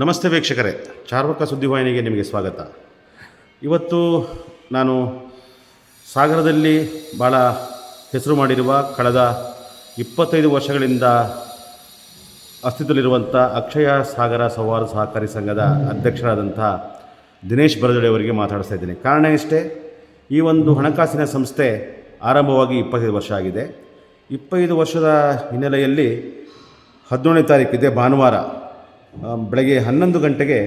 ನಮಸ್ತೆ ವೀಕ್ಷಕರೇ. ಚಾರ್ವಕ ಸುದ್ದಿವಾಹಿನಿಗೆ ನಿಮಗೆ ಸ್ವಾಗತ. ಇವತ್ತು ನಾನು ಸಾಗರದಲ್ಲಿ ಭಾಳ ಹೆಸರು ಮಾಡಿರುವ ಕಳೆದ ಇಪ್ಪತ್ತೈದು ವರ್ಷಗಳಿಂದ ಅಸ್ತಿತ್ವದಲ್ಲಿರುವಂಥ ಅಕ್ಷಯ ಸಾಗರ ಸೌಹಾರ್ದ ಸಹಕಾರಿ ಸಂಘದ ಅಧ್ಯಕ್ಷರಾದಂಥ ದಿನೇಶ್ ಬರದಡಿ ಅವರಿಗೆ ಮಾತಾಡಿಸ್ತಾ ಇದ್ದೀನಿ. ಕಾರಣ ಇಷ್ಟೇ, ಈ ಒಂದು ಹಣಕಾಸಿನ ಸಂಸ್ಥೆ ಆರಂಭವಾಗಿ ಇಪ್ಪತ್ತೈದು ವರ್ಷ ಆಗಿದೆ. ಇಪ್ಪತ್ತೈದು ವರ್ಷದ ಹಿನ್ನೆಲೆಯಲ್ಲಿ ಹದಿನೇಳನೇ ತಾರೀಕಿದೆ ಭಾನುವಾರ. ಬೆಳಗ್ಗೆ ಹನ್ನೊಂದು ಗಂಟೆಗೆ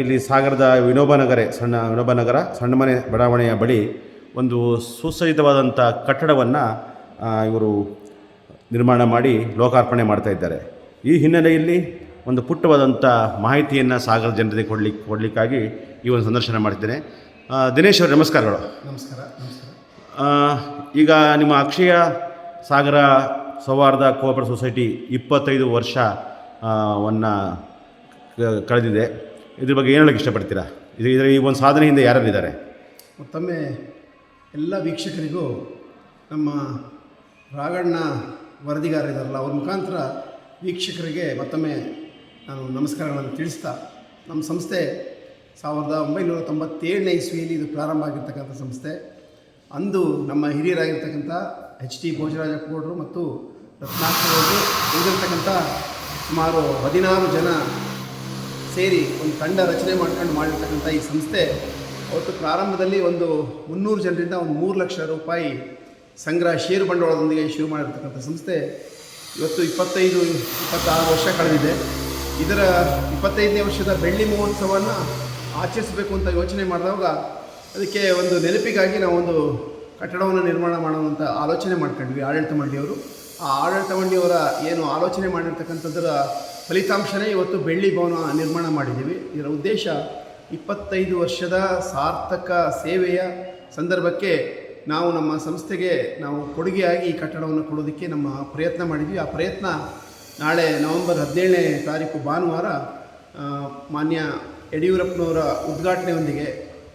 ಇಲ್ಲಿ ಸಾಗರದ ವಿನೋಬ ನಗರೆ ಸಣ್ಣ ವಿನೋಬ ನಗರ ಸಣ್ಣ ಮನೆ ಬಡಾವಣೆಯ ಬಳಿ ಒಂದು ಸುಸಜ್ಜಿತವಾದಂಥ ಕಟ್ಟಡವನ್ನು ಇವರು ನಿರ್ಮಾಣ ಮಾಡಿ ಲೋಕಾರ್ಪಣೆ ಮಾಡ್ತಾ ಇದ್ದಾರೆ. ಈ ಹಿನ್ನೆಲೆಯಲ್ಲಿ ಒಂದು ಪುಟ್ಟವಾದಂಥ ಮಾಹಿತಿಯನ್ನು ಸಾಗರ ಜನರಿಗೆ ಕೊಡ್ಲಿಕ್ಕೆ ಕೊಡಲಿಕ್ಕಾಗಿ ಈ ಒಂದು ಸಂದರ್ಶನ ಮಾಡ್ತೇನೆ. ದಿನೇಶ್ ಅವರು ನಮಸ್ಕಾರಗಳು ನಮಸ್ಕಾರ ನಮಸ್ಕಾರ. ಈಗ ನಿಮ್ಮ ಅಕ್ಷಯ ಸಾಗರ ಸೌಹಾರ್ದ ಕೋಆಪರೇಟಿವ್ ಸೊಸೈಟಿ ಇಪ್ಪತ್ತೈದು ವರ್ಷ ವನ್ನ ಕಳೆದಿದೆ. ಇದ್ರ ಬಗ್ಗೆ ಏನು ಇಷ್ಟಪಡ್ತೀರಾ? ಇದು ಇದರ ಈ ಒಂದು ಸಾಧನೆಯಿಂದ ಹಿಂದೆ ಯಾರ್ಯಾರಿದ್ದಾರೆ ಮತ್ತೊಮ್ಮೆ ಎಲ್ಲ ವೀಕ್ಷಕರಿಗೂ ನಮ್ಮ ರಾಗಣ್ಣ ವರದಿಗಾರರಿದ್ದಾರಲ್ಲ ಅವ್ರ ಮುಖಾಂತರ ವೀಕ್ಷಕರಿಗೆ ಮತ್ತೊಮ್ಮೆ ನಾನು ನಮಸ್ಕಾರಗಳನ್ನು ತಿಳಿಸ್ತಾ, ನಮ್ಮ ಸಂಸ್ಥೆ ಸಾವಿರದ ಒಂಬೈನೂರ ತೊಂಬತ್ತೇಳನೇ ಇಸ್ವಿಯಲ್ಲಿ ಇದು ಪ್ರಾರಂಭ ಆಗಿರ್ತಕ್ಕಂಥ ಸಂಸ್ಥೆ. ಅಂದು ನಮ್ಮ ಹಿರಿಯರಾಗಿರ್ತಕ್ಕಂಥ ಎಚ್ ಟಿ ಭೋಜರಾಜ ಗೌಡರು ಮತ್ತು ರತ್ನಾಕರ್ ಅವರು ಸುಮಾರು ಹದಿನಾರು ಜನ ಸೇರಿ ಒಂದು ತಂಡ ರಚನೆ ಮಾಡ್ಕೊಂಡು ಮಾಡಿರ್ತಕ್ಕಂಥ ಈ ಸಂಸ್ಥೆ, ಅವತ್ತು ಪ್ರಾರಂಭದಲ್ಲಿ ಒಂದು ಮುನ್ನೂರು ಜನರಿಂದ ಒಂದು ಮೂರು ಲಕ್ಷ ರೂಪಾಯಿ ಸಂಗ್ರಹ ಷೇರು ಬಂಡವಾಳದೊಂದಿಗೆ ಶುರು ಮಾಡಿರ್ತಕ್ಕಂಥ ಸಂಸ್ಥೆ. ಇವತ್ತು ಇಪ್ಪತ್ತೈದು, ಇಪ್ಪತ್ತಾರು ವರ್ಷ ಕಳೆದಿದೆ. ಇದರ ಇಪ್ಪತ್ತೈದನೇ ವರ್ಷದ ಬೆಳ್ಳಿ ಮಹೋತ್ಸವವನ್ನು ಆಚರಿಸಬೇಕು ಅಂತ ಯೋಚನೆ ಮಾಡಿದಾಗ ಅದಕ್ಕೆ ಒಂದು ನೆನಪಿಗಾಗಿ ಒಂದು ಕಟ್ಟಡವನ್ನು ನಿರ್ಮಾಣ ಮಾಡುವಂಥ ಆಲೋಚನೆ ಮಾಡ್ಕೊಂಡ್ವಿ, ಆಡಳಿತ ಮಂಡಳಿಯವರು. ಆ ಆಡಳಿತ ಮಂಡಿಯವರ ಏನು ಆಲೋಚನೆ ಮಾಡಿರ್ತಕ್ಕಂಥದ್ದರ ಫಲಿತಾಂಶನೇ ಇವತ್ತು ಬೆಳ್ಳಿ ಭವನ ನಿರ್ಮಾಣ ಮಾಡಿದ್ದೀವಿ. ಇದರ ಉದ್ದೇಶ ಇಪ್ಪತ್ತೈದು ವರ್ಷದ ಸಾರ್ಥಕ ಸೇವೆಯ ಸಂದರ್ಭಕ್ಕೆ ನಾವು ನಮ್ಮ ಸಂಸ್ಥೆಗೆ ನಾವು ಕೊಡುಗೆಯಾಗಿ ಈ ಕಟ್ಟಡವನ್ನು ಕೊಡೋದಕ್ಕೆ ನಮ್ಮ ಪ್ರಯತ್ನ ಮಾಡಿದ್ವಿ ಆ ಪ್ರಯತ್ನ ನಾಳೆ ನವೆಂಬರ್ ಹದಿನೇಳನೇ ತಾರೀಕು ಭಾನುವಾರ ಮಾನ್ಯ ಯಡಿಯೂರಪ್ಪನವರ ಉದ್ಘಾಟನೆಯೊಂದಿಗೆ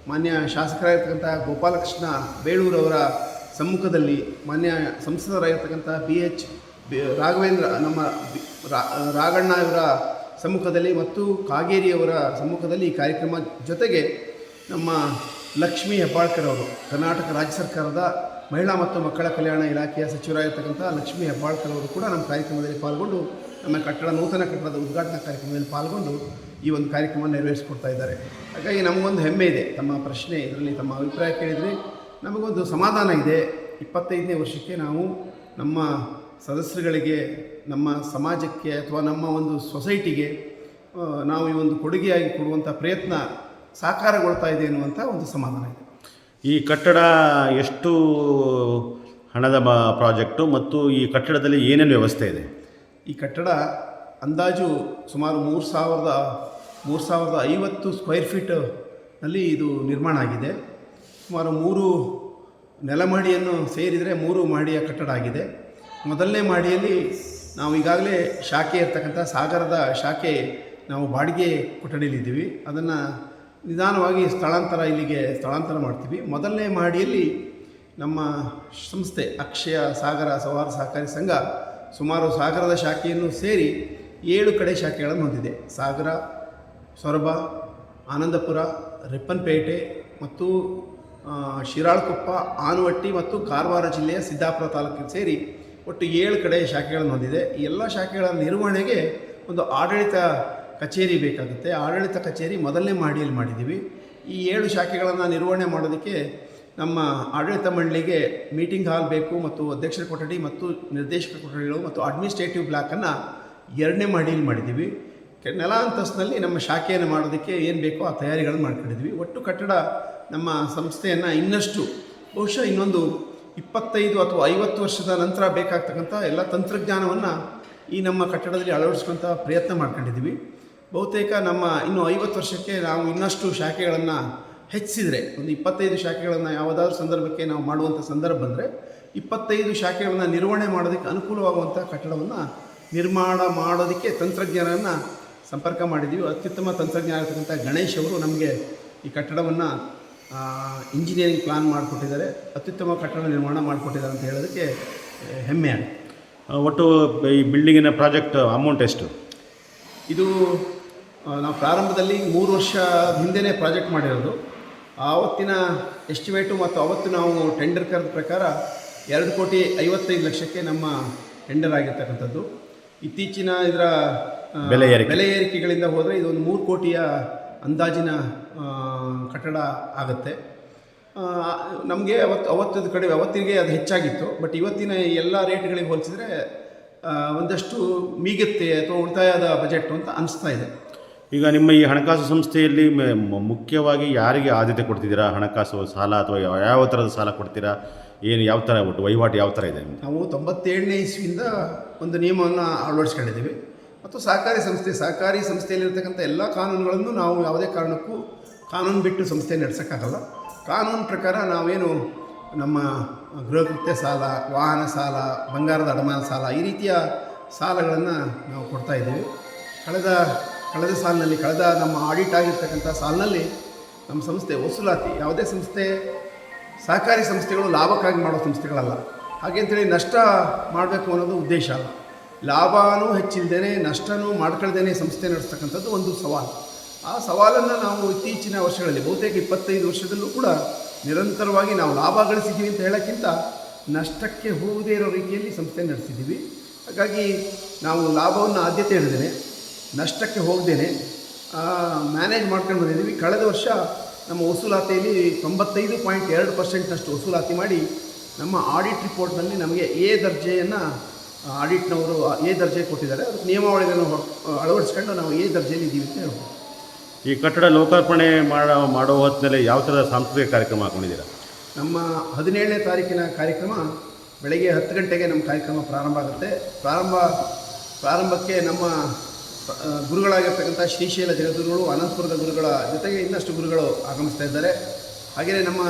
ಮಾನ್ಯ ಶಾಸಕರಾಗಿರ್ತಕ್ಕಂಥ ಗೋಪಾಲಕೃಷ್ಣ ಬೇಳೂರವರ ಸಮ್ಮುಖದಲ್ಲಿ ಮಾನ್ಯ ಸಂಸದರಾಗಿರ್ತಕ್ಕಂಥ ಬಿ ಎಚ್ ರಾಘವೇಂದ್ರ, ನಮ್ಮ ರಾಘಣ್ಣ ಇವರ ಸಮ್ಮುಖದಲ್ಲಿ ಮತ್ತು ಕಾಗೇರಿಯವರ ಸಮ್ಮುಖದಲ್ಲಿ ಈ ಕಾರ್ಯಕ್ರಮ ಜೊತೆಗೆ ನಮ್ಮ ಲಕ್ಷ್ಮೀ ಹೆಬ್ಬಾಳ್ಕರ್ ಅವರು, ಕರ್ನಾಟಕ ರಾಜ್ಯ ಸರ್ಕಾರದ ಮಹಿಳಾ ಮತ್ತು ಮಕ್ಕಳ ಕಲ್ಯಾಣ ಇಲಾಖೆಯ ಸಚಿವರಾಗಿರ್ತಕ್ಕಂಥ ಲಕ್ಷ್ಮೀ ಹೆಬ್ಬಾಳ್ಕರ್ ಅವರು ಕೂಡ ನಮ್ಮ ಕಾರ್ಯಕ್ರಮದಲ್ಲಿ ಪಾಲ್ಗೊಂಡು, ನಮ್ಮ ಕಟ್ಟಡ ನೂತನ ಕಟ್ಟಡದ ಉದ್ಘಾಟನಾ ಕಾರ್ಯಕ್ರಮದಲ್ಲಿ ಪಾಲ್ಗೊಂಡು ಈ ಒಂದು ಕಾರ್ಯಕ್ರಮ ನೆರವೇರಿಸಿಕೊಡ್ತಾ ಇದ್ದಾರೆ. ಹಾಗಾಗಿ ನಮಗೊಂದು ಹೆಮ್ಮೆ ಇದೆ, ತಮ್ಮ ಪ್ರಶ್ನೆ ಇದರಲ್ಲಿ ತಮ್ಮ ಅಭಿಪ್ರಾಯ ಕೇಳಿದರೆ ನಮಗೊಂದು ಸಮಾಧಾನ ಇದೆ. ಇಪ್ಪತ್ತೈದನೇ ವರ್ಷಕ್ಕೆ ನಾವು ನಮ್ಮ ಸದಸ್ಯರುಗಳಿಗೆ ನಮ್ಮ ಸಮಾಜಕ್ಕೆ ಅಥವಾ ನಮ್ಮ ಒಂದು ಸೊಸೈಟಿಗೆ ನಾವು ಈ ಒಂದು ಕೊಡುಗೆಯಾಗಿ ಕೊಡುವಂಥ ಪ್ರಯತ್ನ ಸಾಕಾರಗೊಳ್ತಾ ಇದೆ ಎನ್ನುವಂಥ ಒಂದು ಸಮಾಧಾನ ಇದೆ. ಈ ಕಟ್ಟಡ ಎಷ್ಟು ಹಣದ ಬ ಪ್ರಾಜೆಕ್ಟು ಮತ್ತು ಈ ಕಟ್ಟಡದಲ್ಲಿ ಏನೇನು ವ್ಯವಸ್ಥೆ ಇದೆ? ಈ ಕಟ್ಟಡ ಅಂದಾಜು ಸುಮಾರು ಮೂರು ಸಾವಿರದ ಮೂರು ಸಾವಿರದ ಐವತ್ತು ಸ್ಕ್ವೇರ್ ಫೀಟ್ನಲ್ಲಿ ಇದು ನಿರ್ಮಾಣ ಆಗಿದೆ. ಸುಮಾರು ಮೂರು ನೆಲಮಹಡಿಯನ್ನು ಸೇರಿದರೆ ಮೂರು ಮಹಡಿಯ ಕಟ್ಟಡ ಆಗಿದೆ. ಮೊದಲನೇ ಮಹಡಿಯಲ್ಲಿ ನಾವು ಈಗಾಗಲೇ ಶಾಖೆ ಇರ್ತಕ್ಕಂಥ ಸಾಗರದ ಶಾಖೆ ನಾವು ಬಾಡಿಗೆ ಕೊಠಡಿಯಲ್ಲಿದ್ದೀವಿ. ಅದನ್ನು ನಿಧಾನವಾಗಿ ಸ್ಥಳಾಂತರ ಇಲ್ಲಿಗೆ ಸ್ಥಳಾಂತರ ಮಾಡ್ತೀವಿ. ಮೊದಲನೇ ಮಹಡಿಯಲ್ಲಿ ನಮ್ಮ ಸಂಸ್ಥೆ ಅಕ್ಷಯ ಸಾಗರ ಸವಾರ ಸಹಕಾರಿ ಸಂಘ ಸುಮಾರು ಸಾಗರದ ಶಾಖೆಯನ್ನು ಸೇರಿ ಏಳು ಕಡೆ ಶಾಖೆಗಳನ್ನು ಹೊಂದಿದೆ. ಸಾಗರ, ಸೊರಬ, ಆನಂದಪುರ, ರಿಪ್ಪನ್ಪೇಟೆ ಮತ್ತು ಶಿರಾಳಕೊಪ್ಪ, ಆನವಟ್ಟಿ ಮತ್ತು ಕಾರವಾರ ಜಿಲ್ಲೆಯ ಸಿದ್ದಾಪುರ ತಾಲೂಕಿಗೆ ಸೇರಿ ಒಟ್ಟು ಏಳು ಕಡೆ ಶಾಖೆಗಳನ್ನು ಹೊಂದಿದೆ. ಈ ಎಲ್ಲ ಶಾಖೆಗಳ ನಿರ್ವಹಣೆಗೆ ಒಂದು ಆಡಳಿತ ಕಚೇರಿ ಬೇಕಾಗುತ್ತೆ. ಆಡಳಿತ ಕಚೇರಿ ಮೊದಲನೇ ಮಹಡಿಯಲ್ಲಿ ಮಾಡಿದ್ದೀವಿ. ಈ ಏಳು ಶಾಖೆಗಳನ್ನು ನಿರ್ವಹಣೆ ಮಾಡೋದಕ್ಕೆ ನಮ್ಮ ಆಡಳಿತ ಮಂಡಳಿಗೆ ಮೀಟಿಂಗ್ ಹಾಲ್ ಬೇಕು ಮತ್ತು ಅಧ್ಯಕ್ಷರ ಕೊಠಡಿ ಮತ್ತು ನಿರ್ದೇಶಕ ಕೊಠಡಿಗಳು ಮತ್ತು ಅಡ್ಮಿನಿಸ್ಟ್ರೇಟಿವ್ ಬ್ಲಾಕನ್ನು ಎರಡನೇ ಮಹಡಿಯಲ್ಲಿ ಮಾಡಿದ್ದೀವಿ. ನೆಲ ಅಂತಸ್ತಿನಲ್ಲಿ ನಮ್ಮ ಶಾಖೆಯನ್ನು ಮಾಡೋದಕ್ಕೆ ಏನು ಬೇಕೋ ಆ ತಯಾರಿಗಳನ್ನು ಮಾಡ್ಕೊಂಡಿದ್ವಿ ಒಟ್ಟು ಕಟ್ಟಡ ನಮ್ಮ ಸಂಸ್ಥೆಯನ್ನು ಇನ್ನಷ್ಟು ಬಹುಶಃ ಇನ್ನೊಂದು ಇಪ್ಪತ್ತೈದು ಅಥವಾ ಐವತ್ತು ವರ್ಷದ ನಂತರ ಬೇಕಾಗ್ತಕ್ಕಂಥ ಎಲ್ಲ ತಂತ್ರಜ್ಞಾನವನ್ನು ಈ ನಮ್ಮ ಕಟ್ಟಡದಲ್ಲಿ ಅಳವಡಿಸ್ಕೊಂತ ಪ್ರಯತ್ನ ಮಾಡ್ಕೊಂಡಿದ್ದೀವಿ. ಬಹುತೇಕ ನಮ್ಮ ಇನ್ನು ಐವತ್ತು ವರ್ಷಕ್ಕೆ ನಾವು ಇನ್ನಷ್ಟು ಶಾಖೆಗಳನ್ನು ಹೆಚ್ಚಿಸಿದರೆ, ಒಂದು ಇಪ್ಪತ್ತೈದು ಶಾಖೆಗಳನ್ನು ಯಾವುದಾದ್ರೂ ಸಂದರ್ಭಕ್ಕೆ ನಾವು ಮಾಡುವಂಥ ಸಂದರ್ಭ ಬಂದರೆ ಇಪ್ಪತ್ತೈದು ಶಾಖೆಗಳನ್ನು ನಿರ್ವಹಣೆ ಮಾಡೋದಕ್ಕೆ ಅನುಕೂಲವಾಗುವಂಥ ಕಟ್ಟಡವನ್ನು ನಿರ್ಮಾಣ ಮಾಡೋದಕ್ಕೆ ತಂತ್ರಜ್ಞಾನವನ್ನು ಸಂಪರ್ಕ ಮಾಡಿದ್ದೀವಿ. ಅತ್ಯುತ್ತಮ ತಂತ್ರಜ್ಞಾನ ಇರತಕ್ಕಂಥ ಗಣೇಶ್ ಅವರು ನಮಗೆ ಈ ಕಟ್ಟಡವನ್ನು ಇಂಜಿನಿಯರಿಂಗ್ ಪ್ಲಾನ್ ಮಾಡಿಕೊಟ್ಟಿದ್ದಾರೆ ಅತ್ಯುತ್ತಮ ಕಟ್ಟಡ ನಿರ್ಮಾಣ ಮಾಡಿಕೊಟ್ಟಿದ್ದಾರೆ ಅಂತ ಹೇಳೋದಕ್ಕೆ ಹೆಮ್ಮೆ ಒಟ್ಟು ಈ ಬಿಲ್ಡಿಂಗಿನ ಪ್ರಾಜೆಕ್ಟ್ ಅಮೌಂಟ್ ಎಷ್ಟು? ಇದು ನಾವು ಪ್ರಾರಂಭದಲ್ಲಿ ಮೂರು ವರ್ಷ ಹಿಂದೆನೇ ಪ್ರಾಜೆಕ್ಟ್ ಮಾಡಿರೋದು. ಆವತ್ತಿನ ಎಸ್ಟಿಮೇಟು ಮತ್ತು ಅವತ್ತು ನಾವು ಟೆಂಡರ್ ಕರೆದ ಪ್ರಕಾರ ಎರಡು ಕೋಟಿ ಐವತ್ತೈದು ಲಕ್ಷಕ್ಕೆ ನಮ್ಮ ಟೆಂಡರ್ ಆಗಿರ್ತಕ್ಕಂಥದ್ದು. ಇತ್ತೀಚಿನ ಇದರ ಬೆಲೆ ಏರಿಕೆ. ಬೆಲೆ ಏರಿಕೆಗಳಿಂದ ಹೋದರೆ ಇದೊಂದು ಮೂರು ಕೋಟಿಯ ಅಂದಾಜಿನ ಕಟ್ಟಡ ಆಗುತ್ತೆ. ನಮಗೆ ಅವತ್ತು ಅವತ್ತದ ಕಡೆ ಅವತ್ತಿಗೆ ಅದು ಹೆಚ್ಚಾಗಿತ್ತು. ಬಟ್ ಇವತ್ತಿನ ಎಲ್ಲ ರೇಟ್ಗಳಿಗೆ ಹೋಲಿಸಿದ್ರೆ ಒಂದಷ್ಟು ಮೀಗತ್ತೆ ಅಥವಾ ಉಳಿತಾಯದ ಬಜೆಟ್ ಅಂತ ಅನಿಸ್ತಾ ಇದೆ. ಈಗ ನಿಮ್ಮ ಈ ಹಣಕಾಸು ಸಂಸ್ಥೆಯಲ್ಲಿ ಮುಖ್ಯವಾಗಿ ಯಾರಿಗೆ ಆದ್ಯತೆ ಕೊಡ್ತಿದ್ದೀರಾ? ಹಣಕಾಸು ಸಾಲ ಅಥವಾ ಯಾವ ಯಾವ ಥರದ ಸಾಲ ಕೊಡ್ತೀರಾ? ಏನು ಯಾವ ಥರ ಒಟ್ಟು ವಹಿವಾಟು ಯಾವ ಥರ ಇದೆ ನಾವು ತೊಂಬತ್ತೇಳನೇ ಇಸ್ವಿಯಿಂದ ಒಂದು ನಿಯಮವನ್ನು ಅಳವಡಿಸ್ಕೊಂಡಿದ್ದೀವಿ. ಮತ್ತು ಸಹಕಾರಿ ಸಂಸ್ಥೆ, ಸಹಕಾರಿ ಸಂಸ್ಥೆಯಲ್ಲಿರ್ತಕ್ಕಂಥ ಎಲ್ಲ ಕಾನೂನುಗಳನ್ನು ನಾವು ಯಾವುದೇ ಕಾರಣಕ್ಕೂ ಕಾನೂನು ಬಿಟ್ಟು ಸಂಸ್ಥೆ ನಡೆಸೋಕ್ಕಾಗಲ್ಲ. ಕಾನೂನು ಪ್ರಕಾರ ನಾವೇನು ನಮ್ಮ ಗೃಹಕೃತ್ಯ ಸಾಲ, ವಾಹನ ಸಾಲ, ಬಂಗಾರದ ಅಡಮಾನ ಸಾಲ ಈ ರೀತಿಯ ಸಾಲಗಳನ್ನು ನಾವು ಕೊಡ್ತಾ ಇದ್ದೀವಿ. ಕಳೆದ ಕಳೆದ ಸಾಲಿನಲ್ಲಿ, ಕಳೆದ ನಮ್ಮ ಆಡಿಟ್ ಆಗಿರ್ತಕ್ಕಂಥ ಸಾಲಿನಲ್ಲಿ ನಮ್ಮ ಸಂಸ್ಥೆ ವಸೂಲಾತಿ, ಯಾವುದೇ ಸಂಸ್ಥೆ ಸಹಕಾರಿ ಸಂಸ್ಥೆಗಳು ಲಾಭಕ್ಕಾಗಿ ಮಾಡೋ ಸಂಸ್ಥೆಗಳಲ್ಲ. ಹಾಗೆ ಅಂತೇಳಿ ನಷ್ಟ ಮಾಡಬೇಕು ಅನ್ನೋದು ಉದ್ದೇಶ ಅಲ್ಲ. ಲಾಭನೂ ಹೆಚ್ಚಿಲ್ದೇನೆ, ನಷ್ಟನೂ ಮಾಡ್ಕೊಳ್ದೇ ಸಂಸ್ಥೆ ನಡೆಸ್ತಕ್ಕಂಥದ್ದು ಒಂದು ಸವಾಲು. ಆ ಸವಾಲನ್ನು ನಾವು ಇತ್ತೀಚಿನ ವರ್ಷಗಳಲ್ಲಿ, ಬಹುತೇಕ ಇಪ್ಪತ್ತೈದು ವರ್ಷದಲ್ಲೂ ಕೂಡ ನಿರಂತರವಾಗಿ ನಾವು ಲಾಭ ಗಳಿಸಿದ್ದೀವಿ ಅಂತ ಹೇಳೋಕ್ಕಿಂತ ನಷ್ಟಕ್ಕೆ ಹೋಗದೇ ಇರೋ ರೀತಿಯಲ್ಲಿ ಸಂಸ್ಥೆ ನಡೆಸಿದ್ದೀವಿ. ಹಾಗಾಗಿ ನಾವು ಲಾಭವನ್ನು ಆದ್ಯತೆ ಹಿಡಿದೇನೆ ನಷ್ಟಕ್ಕೆ ಹೋಗ್ದೇನೆ ಮ್ಯಾನೇಜ್ ಮಾಡ್ಕೊಂಡು ಬಂದಿದ್ದೀವಿ. ಕಳೆದ ವರ್ಷ ನಮ್ಮ ವಸೂಲಾತಿಯಲ್ಲಿ ತೊಂಬತ್ತೈದು ಪಾಯಿಂಟ್ ಎರಡು ಪರ್ಸೆಂಟ್ನಷ್ಟು ವಸೂಲಾತಿ ಮಾಡಿ ನಮ್ಮ ಆಡಿಟ್ ರಿಪೋರ್ಟ್ನಲ್ಲಿ ನಮಗೆ ಎ ದರ್ಜೆಯನ್ನು ಆಡಿಟ್ನವರು ಎ ದರ್ಜೆ ಕೊಟ್ಟಿದ್ದಾರೆ. ಅದಕ್ಕೆ ನಿಯಮಾವಳಿಗಳನ್ನು ಅಳವಡಿಸ್ಕೊಂಡು ನಾವು ಎ ದರ್ಜೆಯಲ್ಲಿ ಇದ್ದೀವಿ ಅಂತ ಹೇಳ್ಬೋದು. ಈ ಕಟ್ಟಡ ಲೋಕಾರ್ಪಣೆ ಮಾಡೋ ಮಾಡೋ ಹೊತ್ತಿನಲ್ಲಿ ಯಾವ ಥರ ಸಾಂಸ್ಕೃತಿಕ ಕಾರ್ಯಕ್ರಮ ಹಾಕೊಂಡಿದ್ದೀರಾ? ನಮ್ಮ ಹದಿನೇಳನೇ ತಾರೀಕಿನ ಕಾರ್ಯಕ್ರಮ ಬೆಳಗ್ಗೆ ಹತ್ತು ಗಂಟೆಗೆ ನಮ್ಮ ಕಾರ್ಯಕ್ರಮ ಪ್ರಾರಂಭ ಆಗುತ್ತೆ. ಪ್ರಾರಂಭ ಪ್ರಾರಂಭಕ್ಕೆ ನಮ್ಮ ಗುರುಗಳಾಗಿರ್ತಕ್ಕಂಥ ಶ್ರೀಶೈಲ ಜಗದ್ಗುರುಗಳು ಅನಂತಪುರದ ಗುರುಗಳ ಜೊತೆಗೆ ಇನ್ನಷ್ಟು ಗುರುಗಳು ಆಗಮಿಸ್ತಾ ಇದ್ದಾರೆ. ಹಾಗೆಯೇ ನಮ್ಮ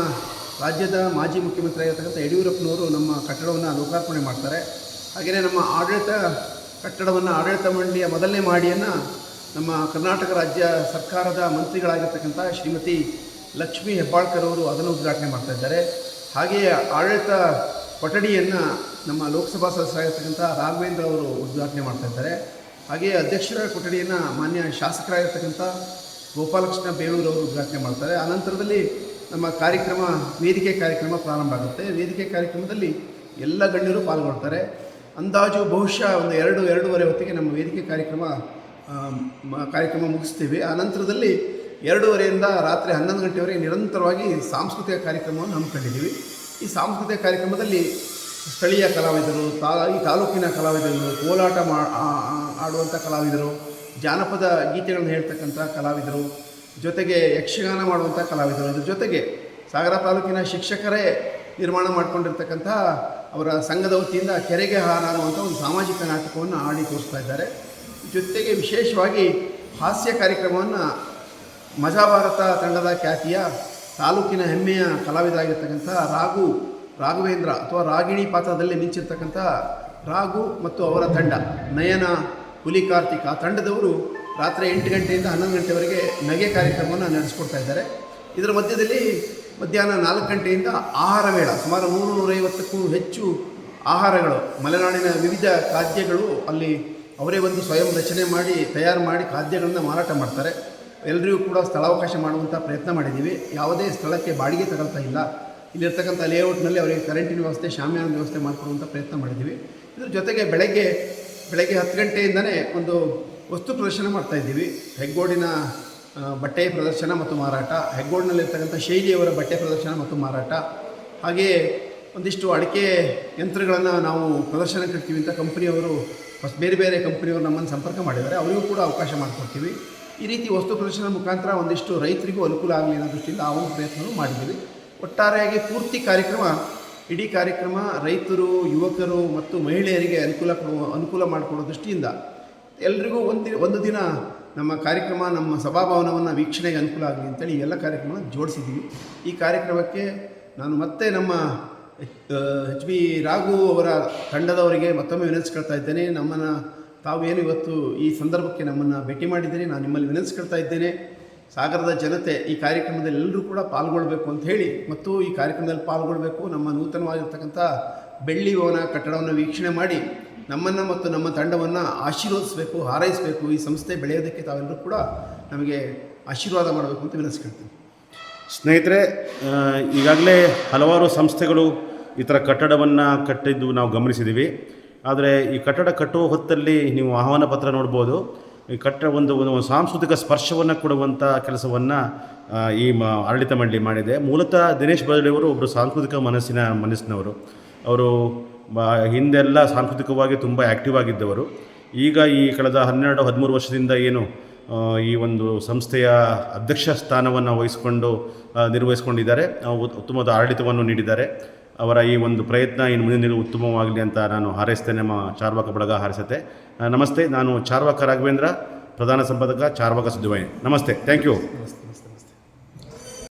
ರಾಜ್ಯದ ಮಾಜಿ ಮುಖ್ಯಮಂತ್ರಿ ಆಗಿರ್ತಕ್ಕಂಥ ಯಡಿಯೂರಪ್ಪನವರು ನಮ್ಮ ಕಟ್ಟಡವನ್ನು ಲೋಕಾರ್ಪಣೆ ಮಾಡ್ತಾರೆ. ಹಾಗೆಯೇ ನಮ್ಮ ಆಡಳಿತ ಕಟ್ಟಡವನ್ನು ಆಡಳಿತ ಮಂಡಳಿಯ ಮೊದಲನೇ ಮಾಡಿಯನ್ನು ನಮ್ಮ ಕರ್ನಾಟಕ ರಾಜ್ಯ ಸರ್ಕಾರದ ಮಂತ್ರಿಗಳಾಗಿರ್ತಕ್ಕಂಥ ಶ್ರೀಮತಿ ಲಕ್ಷ್ಮೀ ಹೆಬ್ಬಾಳ್ಕರ್ ಅವರು ಅದನ್ನು ಉದ್ಘಾಟನೆ ಮಾಡ್ತಾ ಇದ್ದಾರೆ. ಹಾಗೆಯೇ ಆಡಳಿತ ಕೊಠಡಿಯನ್ನು ನಮ್ಮ ಲೋಕಸಭಾ ಸದಸ್ಯರಾಗಿರ್ತಕ್ಕಂಥ ರಾಘವೇಂದ್ರ ಅವರು ಉದ್ಘಾಟನೆ ಮಾಡ್ತಾ ಇದ್ದಾರೆ. ಹಾಗೆಯೇ ಅಧ್ಯಕ್ಷರ ಕೊಠಡಿಯನ್ನು ಮಾನ್ಯ ಶಾಸಕರಾಗಿರ್ತಕ್ಕಂಥ ಗೋಪಾಲಕೃಷ್ಣ ಬೇಲೂರು ಅವರು ಉದ್ಘಾಟನೆ ಮಾಡ್ತಾರೆ ಆನಂತರದಲ್ಲಿ ನಮ್ಮ ಕಾರ್ಯಕ್ರಮ, ವೇದಿಕೆ ಕಾರ್ಯಕ್ರಮ ಪ್ರಾರಂಭ ಆಗುತ್ತೆ. ವೇದಿಕೆ ಕಾರ್ಯಕ್ರಮದಲ್ಲಿ ಎಲ್ಲ ಗಣ್ಯರು ಪಾಲ್ಗೊಳ್ತಾರೆ. ಅಂದಾಜು ಬಹುಶಃ ಒಂದು ಎರಡು, ಎರಡೂವರೆ ಹೊತ್ತಿಗೆ ನಮ್ಮ ವೇದಿಕೆ ಕಾರ್ಯಕ್ರಮ ಕಾರ್ಯಕ್ರಮ ಮುಗಿಸ್ತೀವಿ. ಆ ನಂತರದಲ್ಲಿ ಎರಡೂವರೆಯಿಂದ ರಾತ್ರಿ ಹನ್ನೊಂದು ಗಂಟೆವರೆಗೆ ನಿರಂತರವಾಗಿ ಸಾಂಸ್ಕೃತಿಕ ಕಾರ್ಯಕ್ರಮವನ್ನು ಹಮ್ಮಿಕೊಂಡಿದ್ದೀವಿ ಈ ಸಾಂಸ್ಕೃತಿಕ ಕಾರ್ಯಕ್ರಮದಲ್ಲಿ ಸ್ಥಳೀಯ ಕಲಾವಿದರು, ತಾ, ಈ ತಾಲೂಕಿನ ಕಲಾವಿದರು, ಕೋಲಾಟ ಮಾ ಆಡುವಂಥ ಕಲಾವಿದರು, ಜಾನಪದ ಗೀತೆಗಳನ್ನು ಹೇಳ್ತಕ್ಕಂಥ ಕಲಾವಿದರು, ಜೊತೆಗೆ ಯಕ್ಷಗಾನ ಮಾಡುವಂಥ ಕಲಾವಿದರು, ಅದ್ರ ಜೊತೆಗೆ ಸಾಗರ ತಾಲೂಕಿನ ಶಿಕ್ಷಕರೇ ನಿರ್ಮಾಣ ಮಾಡಿಕೊಂಡಿರ್ತಕ್ಕಂಥ ಅವರ ಸಂಘದ ವತಿಯಿಂದ ಕೆರೆಗೆ ಹಾರಾಡುವಂಥ ಒಂದು ಸಾಮಾಜಿಕ ನಾಟಕವನ್ನು ಆಡಿ ತೋರಿಸ್ತಾ ಇದ್ದಾರೆ. ಜೊತೆಗೆ ವಿಶೇಷವಾಗಿ ಹಾಸ್ಯ ಕಾರ್ಯಕ್ರಮವನ್ನು ಮಜಾ ಭಾರತ ತಂಡದ ಖ್ಯಾತಿಯ ತಾಲೂಕಿನ ಹೆಮ್ಮೆಯ ಕಲಾವಿದರಾಗಿರ್ತಕ್ಕಂಥ ರಾಘು ರಾಘವೇಂದ್ರ ಅಥವಾ ರಾಗಿಣಿ ಪಾತ್ರದಲ್ಲಿ ಮಿಂಚಿರ್ತಕ್ಕಂಥ ರಾಘು ಮತ್ತು ಅವರ ತಂಡ, ನಯನ ಹುಲಿ ಕಾರ್ತಿಕ್ ಆ ತಂಡದವರು ರಾತ್ರಿ ಎಂಟು ಗಂಟೆಯಿಂದ ಹನ್ನೊಂದು ಗಂಟೆವರೆಗೆ ನಗೆ ಕಾರ್ಯಕ್ರಮವನ್ನು ನಡೆಸ್ಕೊಡ್ತಾ ಇದ್ದಾರೆ. ಇದರ ಮಧ್ಯದಲ್ಲಿ ಮಧ್ಯಾಹ್ನ ನಾಲ್ಕು ಗಂಟೆಯಿಂದ ಆಹಾರ ಮೇಳ, ಸುಮಾರು ನೂರು ನೂರೈವತ್ತಕ್ಕೂ ಹೆಚ್ಚು ಆಹಾರಗಳು, ಮಲೆನಾಡಿನ ವಿವಿಧ ಖಾದ್ಯಗಳು ಅಲ್ಲಿ ಅವರೇ ಒಂದು ಸ್ವಯಂ ರಚನೆ ಮಾಡಿ, ತಯಾರು ಮಾಡಿ ಖಾದ್ಯಗಳನ್ನು ಮಾರಾಟ ಮಾಡ್ತಾರೆ. ಎಲ್ಲರಿಗೂ ಕೂಡ ಸ್ಥಳಾವಕಾಶ ಮಾಡುವಂಥ ಪ್ರಯತ್ನ ಮಾಡಿದ್ದೀವಿ. ಯಾವುದೇ ಸ್ಥಳಕ್ಕೆ ಬಾಡಿಗೆ ತಗೊಳ್ತಾ ಇಲ್ಲ. ಇಲ್ಲಿರ್ತಕ್ಕಂಥ ಲೇಔಟ್ನಲ್ಲಿ ಅವರಿಗೆ ಕರೆಂಟಿನ ವ್ಯವಸ್ಥೆ, ಶಾಮಿಯಾನ ವ್ಯವಸ್ಥೆ ಮಾಡಿಕೊಡುವಂಥ ಪ್ರಯತ್ನ ಮಾಡಿದ್ದೀವಿ. ಇದ್ರ ಜೊತೆಗೆ ಬೆಳಗ್ಗೆ ಬೆಳಗ್ಗೆ ಹತ್ತು ಗಂಟೆಯಿಂದನೇ ಒಂದು ವಸ್ತು ಪ್ರದರ್ಶನ ಮಾಡ್ತಾಯಿದ್ದೀವಿ ಹೆಗ್ಗೋಡಿನ ಬಟ್ಟೆ ಪ್ರದರ್ಶನ ಮತ್ತು ಮಾರಾಟ, ಹೆಗ್ಗೋಡ್ನಲ್ಲಿರ್ತಕ್ಕಂಥ ಶೈಲಿಯವರ ಬಟ್ಟೆ ಪ್ರದರ್ಶನ ಮತ್ತು ಮಾರಾಟ ಹಾಗೆಯೇ ಒಂದಿಷ್ಟು ಅಡಿಕೆ ಯಂತ್ರಗಳನ್ನು ನಾವು ಪ್ರದರ್ಶನ ಕಟ್ತೀವಿ ಅಂತ ಕಂಪ್ನಿಯವರು, ಬೇರೆ ಬೇರೆ ಕಂಪ್ನಿಯವರು ನಮ್ಮನ್ನು ಸಂಪರ್ಕ ಮಾಡಿದ್ದಾರೆ. ಅವರಿಗೂ ಕೂಡ ಅವಕಾಶ ಮಾಡಿಕೊಡ್ತೀವಿ. ಈ ರೀತಿ ವಸ್ತು ಪ್ರದರ್ಶನ ಮುಖಾಂತರ ಒಂದಿಷ್ಟು ರೈತರಿಗೂ ಅನುಕೂಲ ಆಗಲಿ ಅನ್ನೋ ದೃಷ್ಟಿಯಿಂದ ಆ ಒಂದು ಪ್ರಯತ್ನವೂ ಮಾಡಿದ್ದೀವಿ. ಒಟ್ಟಾರೆಯಾಗಿ ಪೂರ್ತಿ ಕಾರ್ಯಕ್ರಮ, ಇಡೀ ಕಾರ್ಯಕ್ರಮ ರೈತರು, ಯುವಕರು ಮತ್ತು ಮಹಿಳೆಯರಿಗೆ ಅನುಕೂಲ ಕೊಡುವ, ಅನುಕೂಲ ಮಾಡಿಕೊಡೋ ದೃಷ್ಟಿಯಿಂದ ಎಲ್ರಿಗೂ ಒಂದು ಒಂದು ದಿನ ನಮ್ಮ ಕಾರ್ಯಕ್ರಮ, ನಮ್ಮ ಸಭಾಭವನವನ್ನು ವೀಕ್ಷಣೆಗೆ ಅನುಕೂಲ ಆಗಲಿ ಅಂತೇಳಿ ಎಲ್ಲ ಕಾರ್ಯಕ್ರಮ ಜೋಡಿಸಿದ್ದೀವಿ. ಈ ಕಾರ್ಯಕ್ರಮಕ್ಕೆ ನಾನು ಮತ್ತೆ ನಮ್ಮ ಎಚ್ ಬಿ ರಾಘು ಅವರ ತಂಡದವರಿಗೆ ಮತ್ತೊಮ್ಮೆ ವಿನಂತಿಸ್ಕೊಳ್ತಾ ಇದ್ದೇನೆ. ನಮ್ಮನ್ನು ತಾವೇನು ಇವತ್ತು ಈ ಸಂದರ್ಭಕ್ಕೆ ನಮ್ಮನ್ನು ಭೇಟಿ ಮಾಡಿದ್ದೀರಿ, ನಾನು ನಿಮ್ಮಲ್ಲಿ ವಿನಂತಿಸ್ಕೊಳ್ತಾ ಇದ್ದೇನೆ. ಸಾಗರದ ಜನತೆ ಈ ಕಾರ್ಯಕ್ರಮದಲ್ಲಿ ಎಲ್ಲರೂ ಕೂಡ ಪಾಲ್ಗೊಳ್ಬೇಕು ಅಂತ ಹೇಳಿ, ಮತ್ತು ಈ ಕಾರ್ಯಕ್ರಮದಲ್ಲಿ ಪಾಲ್ಗೊಳ್ಬೇಕು ನಮ್ಮ ನೂತನವಾಗಿರ್ತಕ್ಕಂಥ ಬೆಳ್ಳಿ ಭವನ ಕಟ್ಟಡವನ್ನು ವೀಕ್ಷಣೆ ಮಾಡಿ ನಮ್ಮನ್ನು ಮತ್ತು ನಮ್ಮ ತಂಡವನ್ನು ಆಶೀರ್ವದಿಸಬೇಕು, ಹಾರೈಸಬೇಕು. ಈ ಸಂಸ್ಥೆ ಬೆಳೆಯೋದಕ್ಕೆ ತಾವೆಲ್ಲರೂ ಕೂಡ ನಮಗೆ ಆಶೀರ್ವಾದ ಮಾಡಬೇಕು ಅಂತ ವಿನಂತಿಸ್ಕೊಳ್ತೀನಿ. ಸ್ನೇಹಿತರೆ ಈಗಾಗಲೇ ಹಲವಾರು ಸಂಸ್ಥೆಗಳು ಈ ಥರ ಕಟ್ಟಡವನ್ನು ಕಟ್ಟಿದ್ದು ನಾವು ಗಮನಿಸಿದ್ದೀವಿ. ಆದರೆ ಈ ಕಟ್ಟಡ ಕಟ್ಟುವ ಹೊತ್ತಲ್ಲಿ ನೀವು ಆಹ್ವಾನ ಪತ್ರ ನೋಡ್ಬೋದು. ಈ ಕಟ್ಟಡ ಒಂದು ಒಂದು ಸಾಂಸ್ಕೃತಿಕ ಸ್ಪರ್ಶವನ್ನು ಕೊಡುವಂಥ ಕೆಲಸವನ್ನು ಈ ಆಡಳಿತ ಮಂಡಳಿ ಮಾಡಿದೆ. ಮೂಲತಃ ದಿನೇಶ್ ಬದಲಿಯವರು ಒಬ್ಬರು ಸಾಂಸ್ಕೃತಿಕ ಮನಸ್ಸಿನ ಮನಸ್ಸಿನವರು. ಅವರು ಹಿಂದೆಲ್ಲ ಸಾಂಸ್ಕೃತಿಕವಾಗಿ ತುಂಬ ಆ್ಯಕ್ಟಿವ್ ಆಗಿದ್ದವರು. ಈಗ ಈ ಕಳೆದ ಹನ್ನೆರಡು, ಹದಿಮೂರು ವರ್ಷದಿಂದ ಏನು ಈ ಒಂದು ಸಂಸ್ಥೆಯ ಅಧ್ಯಕ್ಷ ಸ್ಥಾನವನ್ನು ವಹಿಸಿಕೊಂಡು ನಿರ್ವಹಿಸ್ಕೊಂಡಿದ್ದಾರೆ. ಉತ್ತಮವಾದ ಆಡಳಿತವನ್ನು ನೀಡಿದ್ದಾರೆ. ಅವರ ಈ ಒಂದು ಪ್ರಯತ್ನ ಇನ್ನು ಮುಂದಿನ ದಿನ ಉತ್ತಮವಾಗಲಿ ಅಂತ ನಾನು ಹಾರೈಸ್ತೇನೆ. ನಮ್ಮ ಚಾರ್ವಾಕ ಬಳಗ ಹಾರೈಸುತ್ತೆ. ನಮಸ್ತೆ. ನಾನು ಚಾರ್ವಾಕ ರಾಘವೇಂದ್ರ, ಪ್ರಧಾನ ಸಂಪಾದಕ ಚಾರ್ವಾಕ ಸುದ್ದಿವಾಹಿನಿ ನಮಸ್ತೆ. Thank you